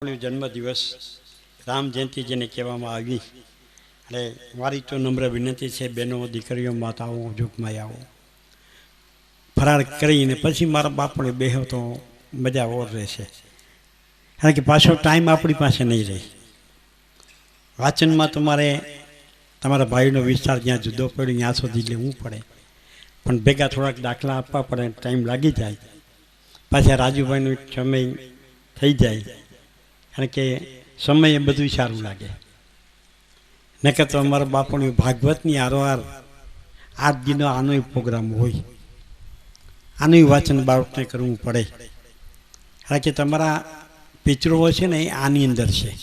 જન્મદિવસ રામ જયંતિ જેને કહેવામાં આવી. એટલે મારી તો નમ્ર વિનંતી છે, બહેનો, દીકરીઓ, માતાઓ જોગમાં આવો ફરાળ કરીને પછી મારા બાપને બેહો તો મજા ઓર રહેશે. કારણ કે પાછો ટાઈમ આપણી પાસે નહીં રહે. વાંચનમાં તમારે તમારા ભાઈનો વિસ્તાર જ્યાં જુદો પડ્યો, ત્યાં સુધી લેવું પડે. પણ ભેગા થોડાક દાખલા આપવા પડે, ટાઈમ લાગી જાય. પાછા રાજુભાઈનો સમય થઈ જાય. કારણ કે સમય એ બધું સારું લાગે. નકર તો અમારા બાપુની ભાગવતની આરોહાર આઠ દિનો આનો પ્રોગ્રામ હોય. આનું વાંચન બાળકને કરવું પડે. કારણ કે તમારા પિચરો છે ને એ આની અંદર છે.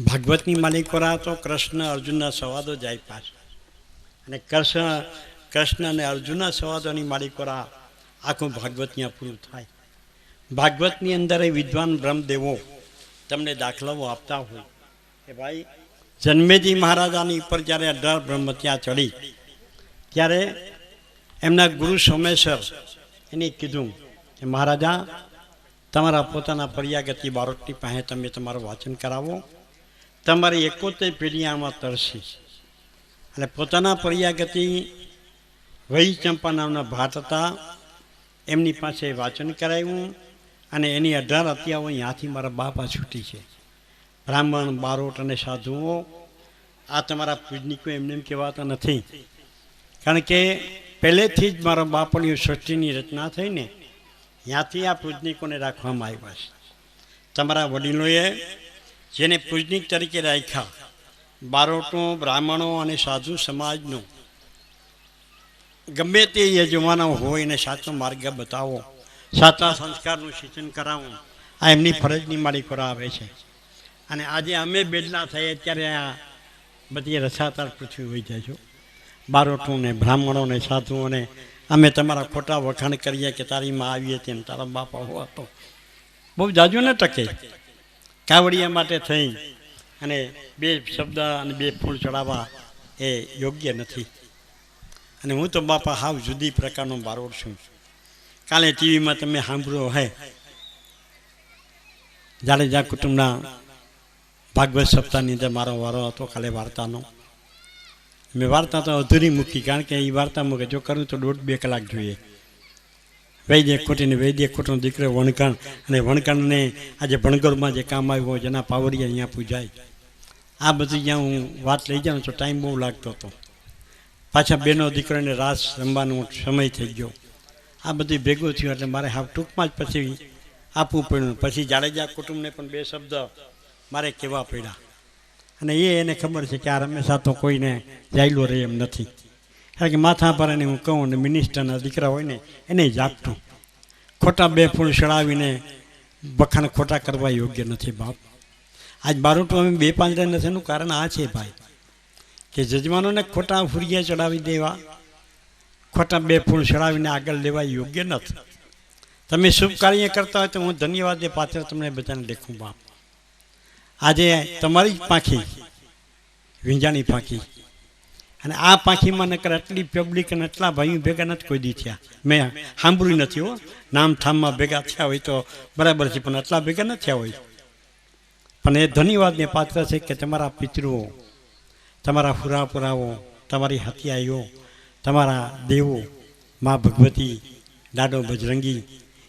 ભાગવતની માલિકોરા તો કૃષ્ણ અર્જુનના સંવાદો જાય પાછ અને કૃષ્ણ કૃષ્ણ અને અર્જુનના સંવાદોની માલિકોરા આખું ભાગવત ત્યાં પૂરું થાય. ભાગવતની અંદર એ વિદ્વાન બ્રહ્મદેવો તમને દાખલાઓ આપતા હોય કે ભાઈ, જન્મેજી મહારાજાની ઉપર જ્યારે અઢાર બ્રહ્મ ત્યાં ચડી, ત્યારે એમના ગુરુ સોમેશ્વર એને કીધું કે, મહારાજા, તમારા પોતાના પર્યાગતિ બારોટની પાસે તમે તમારું વાંચન કરાવો. તમારી એકોતેર પેઢી આમાં તરસી. અને પોતાના પર્યાગતિ વહી ચંપા નામના ભાટ હતા. એમની પાસે વાંચન કરાવ્યું અને એની અઢાર હત્યાઓ અહીંયાથી મારા બાપા છૂટી છે. બ્રાહ્મણ, બારોટ અને સાધુઓ આ તમારા પૂજનિકો એમને એમ કહેવાતા નથી. કારણ કે પહેલેથી જ મારા બાપની સૃષ્ટિની રચના થઈને ત્યાંથી આ પૂજનિકોને રાખવામાં આવ્યા છે. તમારા વડીલોએ જેને પૂજનિક તરીકે રાખ્યા, બારોટો, બ્રાહ્મણો અને સાધુ સમાજનો, ગમે તે યજમાનો હોય એને સાચો માર્ગ બતાવો. સાચા સંસ્કારનું સિંચન કરાવવું આ એમની ફરજની મારી કરાવે છે. અને આજે અમે બેડલા થઈએ ત્યારે આ બધી રસાતાર પૃથ્વી હોઈ જાય છો. બારોટોને, બ્રાહ્મણોને, સાધુઓને, અમે તમારા ખોટા વખાણ કરીએ કે તારી માં આવીએ તેમ તારા બાપા હોવા તો બહુ જાજુ ન ટકે. કાવડિયા માટે થઈ અને બે શબ્દ અને બે ફૂલ ચડાવવા એ યોગ્ય નથી. અને હું તો બાપા હાવ જુદી પ્રકારનો બારોટ છું. કાલે ટીવીમાં તમે સાંભળ્યો હે. જાડેજા કુટુંબના ભાગવત સપ્તાહની અંદર મારો વારો હતો કાલે વાર્તાનો. મેં વાર્તા તો અધૂરી મૂકી, કારણ કે એ વાર્તા મૂકે જો કરું તો દોઢ બે કલાક જોઈએ. વૈદ્ય ખોટીને વૈદ્ય ખોટનો દીકરો વણકણ અને વણકણને આજે ભણગરમાં જે કામ આવ્યું હોય જેના પાવરિયા અહીંયા પૂજાય. આ બધી જ્યાં હું વાત લઈ જાઉં તો ટાઈમ બહુ લાગતો હતો. પાછા બેનો દીકરોને રાસ રમવાનો સમય થઈ ગયો. આ બધું ભેગું થયું એટલે મારે હાવ ટૂંકમાં જ પછી આપવું પડ્યું. પછી જાડેજા કુટુંબને પણ બે શબ્દ મારે કહેવા પડ્યા. અને એ એને ખબર છે કે આ હંમેશા તો કોઈને જાયલો રહે એમ નથી. કારણ કે માથા પર એને હું કહું ને મિનિસ્ટરના દીકરા હોય ને એને જાગતું ખોટા બે ફૂલ ચડાવીને વખાણ ખોટા કરવા યોગ્ય નથી બાપ. આજ બારોટું અમે બે પાંચ નથી. એનું કારણ આ છે ભાઈ, કે જજમાનોને ખોટા ફુરિયા ચડાવી દેવા ખોટા બે ફૂલ ચડાવીને આગળ લેવા યોગ્ય નથી. તમે શુભ કાર્ય કરતા હોય તો હું ધન્યવાદ એ પાત્ર તમને બધાને લેખું, બાપ. આજે તમારી જ પાંખી, વીંજાણી પાંખી. અને આ પાંખીમાં નકર આટલી પબ્લિક અને આટલા ભાઈઓ ભેગા નથી કોઈ દી થયા. મેં સાંભળ્યું નથી હો. નામ ઠામમાં ભેગા થયા હોય તો બરાબર છે, પણ આટલા ભેગા નથી થયા હોય. પણ એ ધન્યવાદને પાત્ર છે કે તમારા પિતૃઓ, તમારા ફુરાપુરાઓ તમારી હત્યાઈઓ તમારા દેવો, મા ભગવતી દાડો બજરંગી,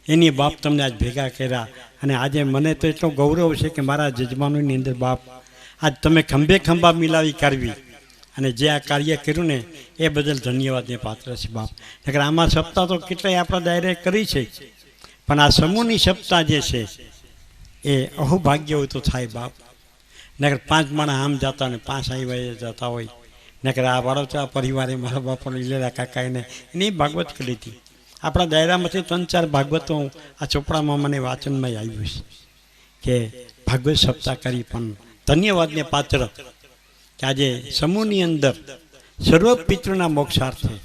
એની બાપ તમને આજ ભેગા કર્યા. અને આજે મને તો એટલો ગૌરવ છે કે મારા જજમાનોની અંદર બાપ, આજ તમે ખંભે ખંભા મિલાવી કરવી અને જે આ કાર્ય કર્યું ને, એ બદલ ધન્યવાદને પાત્ર છે બાપ. નકર આમાં સપ્તાહ તો કેટલાય આપણા દાયરે કરી છે. પણ આ સમૂહની સપ્તાહ જે છે, એ અહોભાગ્ય હોય તો થાય બાપ. નકર પાંચ માણસ આમ જતા ને પાંચ આવ્યા જતા હોય. નકર આ વાળોચા પરિવારે મારા બાપાને કાકા એને એની ભાગવત કરી હતી. આપણા દાયરામાંથી ત્રણ ચાર ભાગવતો આ ચોપડામાં મને વાંચનમાં આવ્યું છે કે ભાગવત સપ્તાહ કરી પણ ધન્યવાદને પાત્ર કે આજે સમૂહની અંદર સર્વ પિતૃના મોક્ષાર્થે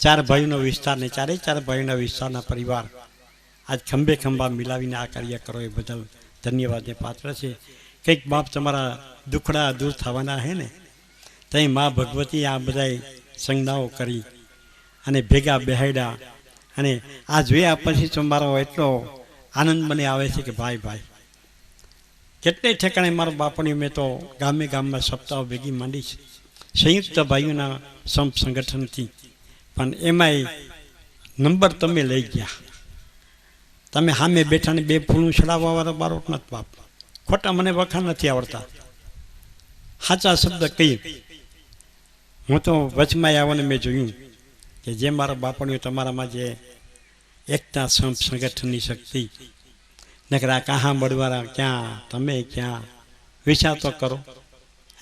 ચાર ભાઈઓનો વિસ્તાર ને ચારે ચાર ભાઈના વિસ્તારના પરિવાર આજ ખંભે ખંભા મિલાવીને આ કાર્ય કરો એ બદલ ધન્યવાદને પાત્ર છે. કંઈક બાપ તમારા દુખડા દૂર થવાના હે ને? ત્યાં મા ભગવતી આ બધાય સંજ્ઞાઓ કરી અને ભેગા બેહાડ્યા અને આ જોયા પછી તો એટલો આનંદ મને આવે છે કે ભાઈ ભાઈ કેટલાય ઠેકાણે મારા બાપણી મેં તો ગામે ગામમાં સપ્તાહ ભેગી માંડી છે. સંયુક્ત ભાઈઓના સંપ સંગઠનથી. પણ એમાંય નંબર તમે લઈ ગયા. તમે સામે બેઠાને બે ફૂલું ચડાવવાવાળા બારોટ નથી બાપ. ખોટા મને વખાણ નથી આવડતા. સાચા શબ્દ કહી હું તો વચમાં આવવાને મેં જોયું કે જે મારા બાપણીઓ તમારામાં જે એકતા સંપ સંગઠનની શક્તિ, નકર આ કાહા મળવારા ક્યાં, તમે ક્યાં? વિચાર તો કરો.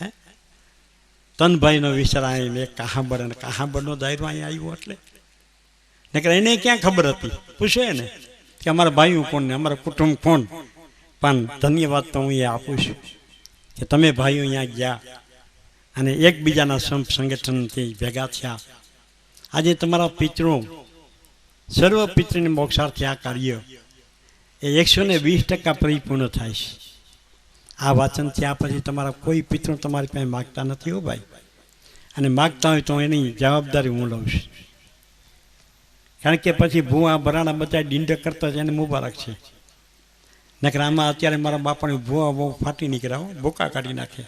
હે? તનભાઈનો વિચાર અહીં મેં કાહાબળ અને કાહાબળનો દાયરો અહીંયા આવ્યો એટલે. નકર એને ક્યાં ખબર હતી? પૂછે ને કે અમારા ભાઈઓ કોણ ને, અમારા કુટુંબ કોણ? પણ ધન્યવાદ તો હું એ આપું છું કે તમે ભાઈઓ અહીંયા ગયા. અને એકબીજાના સંપ સંગઠનથી ભેગા થયા. આજે તમારા પિતૃ, સર્વ પિતૃને મોક્ષાર્થે આ કાર્ય એ એકસો ને વીસ ટકા પરિપૂર્ણ થાય છે. આ વાચન થયા પછી તમારા કોઈ પિતૃ તમારી પાસે માગતા નથી હો ભાઈ. અને માગતા હોય તો એની જવાબદારી હું લઉં છું. કારણ કે પછી ભૂવા ભરાણા બધા ડીંડ કરતા છે એને મુબારક છે નકર આમાં અત્યારે મારા બાપાની ભૂવા બહુ ફાટી નીકળ્યા હો, ભૂકા કાઢી નાખે.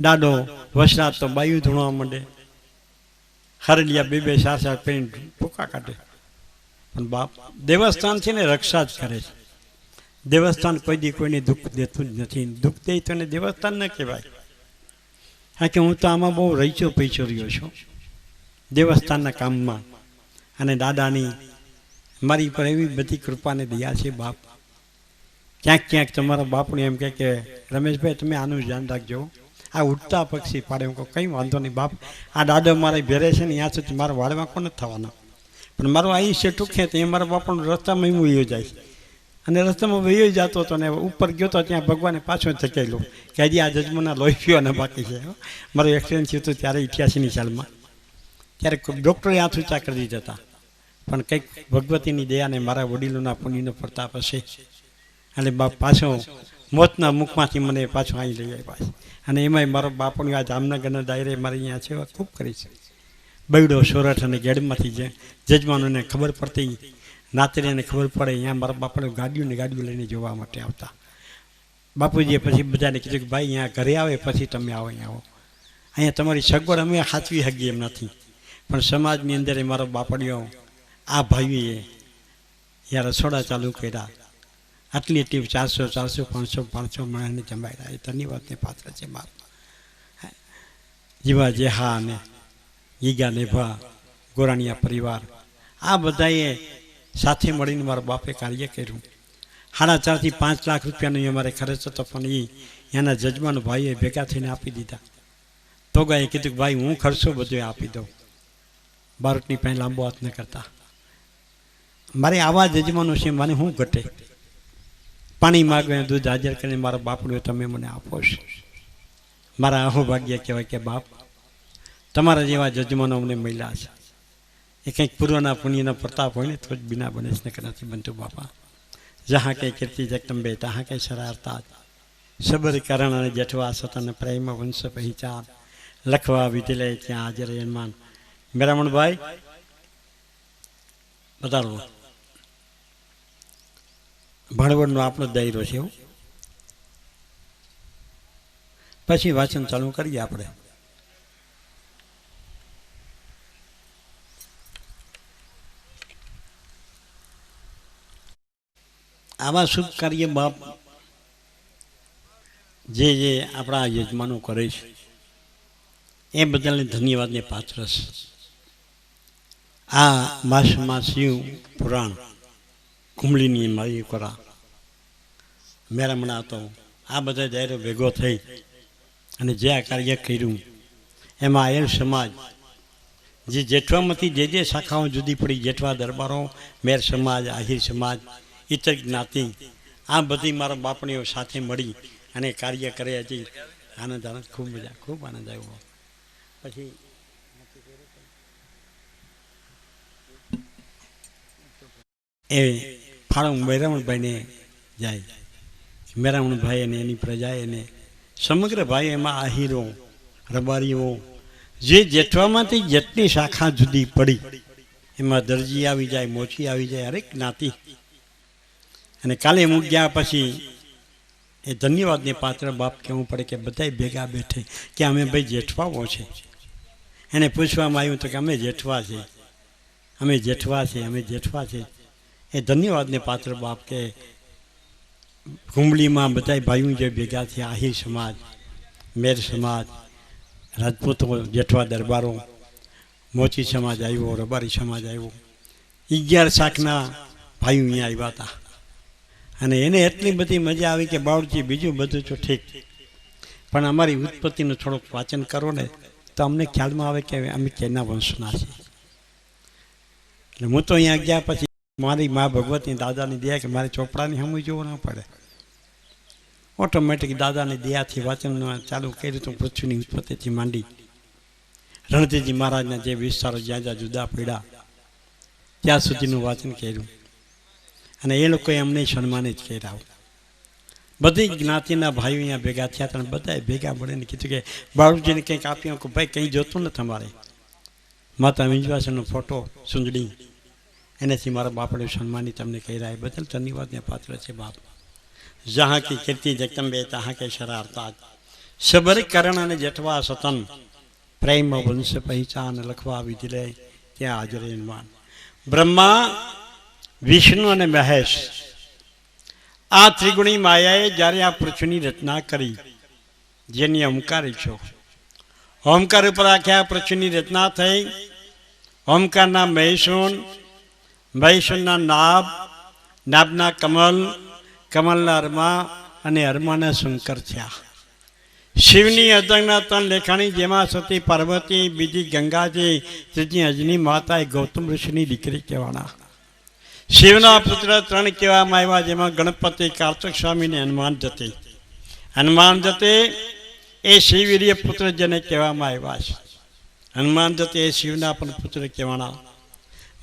દાડો વસરાત તો બાયું ધૂણવા માંડે. હરડિયા બે બે સાર સાર પેન્ટ ટૂંકા કાઢે. પણ બાપ દેવસ્થાન છે ને રક્ષા જ કરે છે. દેવસ્થાન કોઈ દી કોઈને દુઃખ દેતું જ નથી. દુઃખ દે તો એને દેવસ્થાન ન કહેવાય. હા કે હું તો આમાં બહુ રહીચો પૈચો રહ્યો છું. દેવસ્થાનના કામમાં. અને દાદાની મારી પર એવી બધી કૃપાને દયા છે બાપ. ક્યાંક ક્યાંક તમારા બાપને એમ કહે કે, રમેશભાઈ, તમે આનું ધ્યાન રાખજો. આ ઉડતા પક્ષી પાડે. હું કંઈ વાંધો નહીં બાપ. આ દાદો મારે ભેરે છે ને ત્યાં સુધી મારા વાળમાં કોણ થવાના. પણ મારો છે ટૂંકે તો એ મારા બાપાનો રસ્તામાં હું વયો જાય. અને રસ્તામાં વયો જતો હતો ને, ઉપર ગયો તો ત્યાં ભગવાને પાછો ધકેલો કે હજી આ જજમાના લોહી અને બાકી છે મારો એક્સિડન્ટ થયું હતું ત્યારે ઇઠ્યાસીની સાલમાં. ત્યારે ડૉક્ટરે હાથ ઊંચા કરી દીધા હતા. પણ કંઈક ભગવતીની દયાને મારા વડીલોના પુણ્યનો પ્રતાપ હશે. અને બાપ પાછો મોતના મુખમાંથી મને પાછું અહીં લઈ આવ્યા અને એમાંય મારો બાપણ આ જામનગરના ડાયરે મારી અહીંયા સેવા ખૂબ કરી છે. બગડો સોરઠ અને ગેડમાંથી જે જજમાનોને ખબર પડતી, નાતરીને ખબર પડે, અહીંયા મારા બાપણ ગાડીઓ ને ગાડીઓ લઈને જોવા માટે આવતા. બાપુજીએ પછી બધાને કીધું કે ભાઈ, અહીંયા ઘરે આવે પછી તમે આવો, અહીંયા આવો. અહીંયા તમારી સગવડ અમે સાચવી શકીએ એમ નથી. પણ સમાજની અંદર મારો બાપડીઓ, આ ભાઈઓએ યા રસોડા ચાલુ કર્યા. આટલી ટીપ ચારસો ચારસો, પાંચસો પાંચસો માણસને રહ્યા એ ધન્યવાદને પાત્ર છે મારું. જીવા જેહા અને ગીગા નેભા ગોરાણીયા પરિવાર, આ બધાએ સાથે મળીને મારા બાપે કાર્ય કર્યું. સાડા ચારથી પાંચ લાખ રૂપિયાનો અમારે ખર્ચ હતો, પણ એ એના જજમાન ભાઈએ ભેગા થઈને આપી દીધા. તો ગાએ કીધું કે, ભાઈ, હું ખર્ચો બધો આપી દઉં. બારોટની પાસે લાંબો હાથ ન કરતા. મારે આવા જજમાનો છે, મને હું ઘટે? પાણી માગવે દૂધ હાજર કરીને મારા બાપડું તમે મને આપો છો. મારા અહોભાગ્ય કહેવાય કે બાપ, તમારા જેવા જજમાનો અમને મળ્યા છે. એ કંઈક પૂર્વના પુણ્યના પ્રતાપ હોય ને તો જ બિના બને છે કે નથી બનતું બાપા. જહાં કે કીર્તિ જગદંબે તहाँ કે શરારતા. સબર કરણ અને જેઠવા સતન પ્રેમ વંશ પહેચાન લખવા વિધિલે ત્યાં હાજર યનમાન મેરામણભાઈ, બતાડો. ભણવડનો આપણો દાયરો છે એવું પછી વાંચન ચાલુ કરીએ આપણે. આવા શુભ કાર્ય બાપ જે જે આપણા યજમાનો કરે છે, એ બદલને ધન્યવાદને પાત્ર છે. આ માસમાં શિવ પુરાણ કુંબળીની મારી કરા મેરામણા હતો આ બધા દાયરો ભેગો થઈ અને જે આ કાર્ય કર્યું, એમાં આયર સમાજ, જે જેઠવામાંથી જે જે શાખાઓ જુદી પડી, જેઠવા દરબારો, મેર સમાજ, આહિર સમાજ ઇતર જ્ઞાતિ, આ બધી મારા બાપણીઓ સાથે મળી અને કાર્ય કરે હજી આનંદ આનંદ, ખૂબ મજા, ખૂબ આનંદ આવ્યો. પછી એ ફાળો મેરામણભાઈને જાય. મેરામણભાઈ અને એની પ્રજા એને સમગ્ર ભાઈ એમાં આહીરો, રબારીઓ, જે જેઠવામાંથી જેટલી શાખા જુદી પડી, એમાં દરજી આવી જાય, મોચી આવી જાય, હરેક જ્ઞાતિ અને કાલે હું ગયા પછી એ ધન્યવાદને પાત્ર બાપ કહેવું પડે કે બધાય ભેગા બેઠે કે અમે ભાઈ જેઠવાઓ છે. એને પૂછવામાં આવ્યું તો કે અમે જેઠવા છે. અમે જેઠવા છે, અમે જેઠવા છે. એ ધન્યવાદને પાત્ર બાપ કે કુંબળીમાં બધા ભાઈઓ જે ભેગા થયા, આહિર સમાજ, મેર સમાજ, રાજપૂતો, જેઠવા દરબારો, મોચી સમાજ આવ્યો, રબારી સમાજ આવ્યો. અગિયાર શાકના ભાઈઓ અહીંયા આવ્યા હતા. અને એને એટલી બધી મજા આવી કે બાવળજી બીજું બધું તો ઠીક. પણ અમારી ઉત્પત્તિનું થોડુંક વાંચન કરો ને, તો અમને ખ્યાલમાં આવે કે અમે કેના વંશના છીએ. એટલે હું તો અહીંયા ગયા પછી મારી મા ભગવતી દાદાની દયા કે મારે ચોપડાની સમય જોવું ન પડે. ઓટોમેટિક દાદાની દયાથી વાંચન ચાલુ કર્યું તો પૃથ્વીની ઉત્પત્તિથી માંડી. રણજીતજી મહારાજના જે વિસ્તારો જ્યાં જ્યાં જુદા પડ્યા, ત્યાં સુધીનું વાંચન કર્યું. અને એ લોકોએ અમને સન્માનિત કર્યા. બધી જ્ઞાતિના ભાઈઓ અહીંયા ભેગા થયા હતા અને બધાએ ભેગા મળીને કીધું કે, બાળુજીને કંઈક આપ્યું. કે, ભાઈ, કંઈ જોતું ને તમારે માતા વિંજવાસનો ફોટો, સુંદડી. એનાથી મારા બાપડે સન્માની તમને કહી રહ્યા બદલ ધન્યવાદને પાત્ર છે બાપ. જહાં કી કીર્તિ જગદંબે, તહાં કે શરારતા. સબર કરણ અને જઠવા સતન. પ્રેમ વંશ પહેચાન લખવા વિધિ ત્યાં હાજર નિર્માણ બ્રહ્મા, વિષ્ણુ અને મહેશ. આ ત્રિગુણી માયાએ જ્યારે આ પૃથ્વીની રચના કરી, જેની ઓમકાર છો ઓમકાર ઉપર આખ્યા આ પૃથ્વીની રચના થઈ. ઓમકારના મહેશૂન મહેશુનના નાભ, નાભના કમલ, કમલના અરમા અને અરમાના શંકર થયા. શિવની અજંગના ત્રણ લેખાણી, જેમાં સતી પાર્વતી, બીજી ગંગાજી, ત્રીજી અજની માતા, એ ગૌતમ ઋષિની દીકરી કહેવાના. શિવના પુત્ર ત્રણ કહેવામાં આવ્યા, જેમાં ગણપતિ કાર્તિક સ્વામીને હનુમાન જતી. હનુમાન જતી એ શિવવીર્ય પુત્ર જેને કહેવામાં આવ્યા છે. હનુમાન જતી એ શિવના પણ પુત્ર કહેવાના.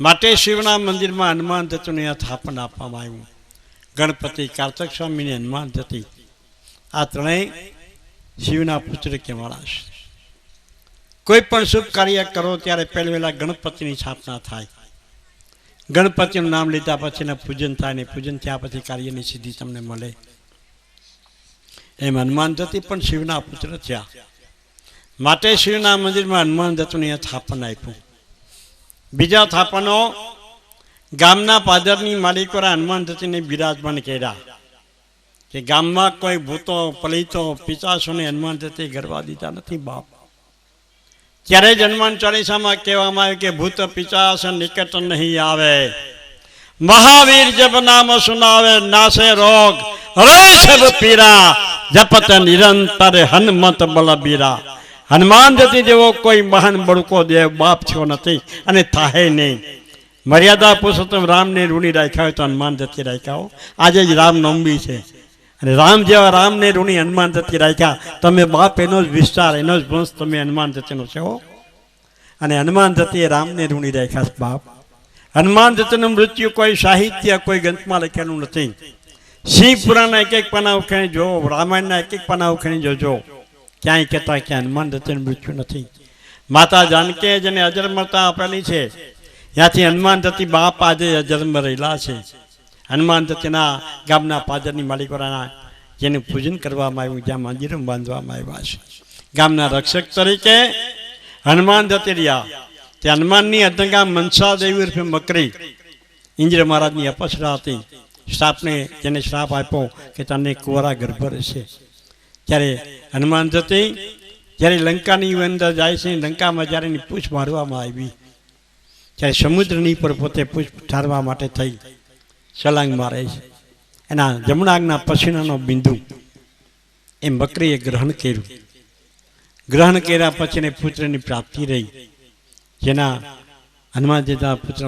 માટે શિવના મંદિરમાં હનુમાન જતુને સ્થાપન આપવામાં આવ્યું. ગણપતિ કાર્તક સ્વામીને હનુમાન જતી. આ ત્રણેય શિવના પુત્ર કહેવાના છે. કોઈ પણ શુભ કાર્ય કરો ત્યારે પહેલા ગણપતિની સ્થાપના થાય. ગણપતિનું નામ લીધા પછીના પૂજન થાય ને પૂજન થયા પછી કાર્યની સિદ્ધિ તમને મળે. એમ હનુમાન જતી પણ શિવના પુત્ર થયા. માટે શિવના મંદિરમાં હનુમાન જતુને સ્થાપન આપ્યું. બીજા થાપનો, ગામના પાદરની માલિકોરા હનુમાન જતીને બિરાજમાન કર્યા કે ગામમાં કોઈ ભૂતો, પલિતો પિચાસોને હનુમાન જતી ગરવા દીધા નથી બાપ. ત્યારે જ હનુમાન ચાલીસામાં કહેવામાં આવ્યું કે ભૂત પિચાસ નિકટ નહીં આવે. મહાવીર જબ નામ સુનાવે, નાશે રોગ. હરે સબ પીરા, જપત નિરંતર હનુમત બલબીરા હનુમાન જતી જેવો કોઈ મહાન બળકો દેવ બાપ થયો નથી અને થાય નહીં. મર્યાદા પુરુષોત્તમ રામને ઋણી રાખ્યા હોય તો હનુમાન જતી રાખ્યા આજે જ રામનવમી છે. અને રામ જેવા રામને ઋણી હનુમાન જતી રાખ્યા. તમે બાપ એનો જ વિસ્તાર, એનો જ વંશ તમે હનુમાન જતીનો છે અને હનુમાન જતીએ રામને ઋણી રાખ્યા છે બાપ. હનુમાન જતીનું મૃત્યુ કોઈ સાહિત્ય, કોઈ ગ્રંથમાં લખેલું નથી. પુરાણના એક એક પાના ઉખેણી જો રામાયણના એક એક પાના ઉખેણી જોજો. ક્યાંય કહેતા ક્યાં હનુમાન દત્તનું મૃત્યુ નથી. માતા જાનકીએ જેને અજન્મતા આપેલી છે, ત્યાંથી હનુમાન જતી બાપ આજે અજન્મ રહેલા છે. હનુમાન જતીના ગામના પાદરની માલિકોરાના જેનું પૂજન કરવામાં આવ્યું, જ્યાં મંદિરો બાંધવામાં આવ્યા છે. ગામના રક્ષક તરીકે હનુમાન દત્તી રહ્યા. તે હનુમાનની અધંગા મનસા દેવી રૂપે મકરી ઇન્દ્ર મહારાજની અપસરા હતી. શ્રાપને જેને શ્રાપ આપ્યો કે તને કુંવરા ગર્ભ રહેશે. ત્યારે હનુમાન જતી, જ્યારે લંકાની અંદર જાય છે, લંકામાં જ્યારે એની પૂછ મારવામાં આવી, ત્યારે સમુદ્રની પર પોતે પૂછ ઠારવા માટે થઈ, છલાંગ મારે છે. એના જમણાગના પસીનાનો બિંદુ એ બકરીએ ગ્રહણ કર્યું. ગ્રહણ કર્યા પછી એને પુત્રની પ્રાપ્તિ રહી. જેના હનુમાનજીના પુત્ર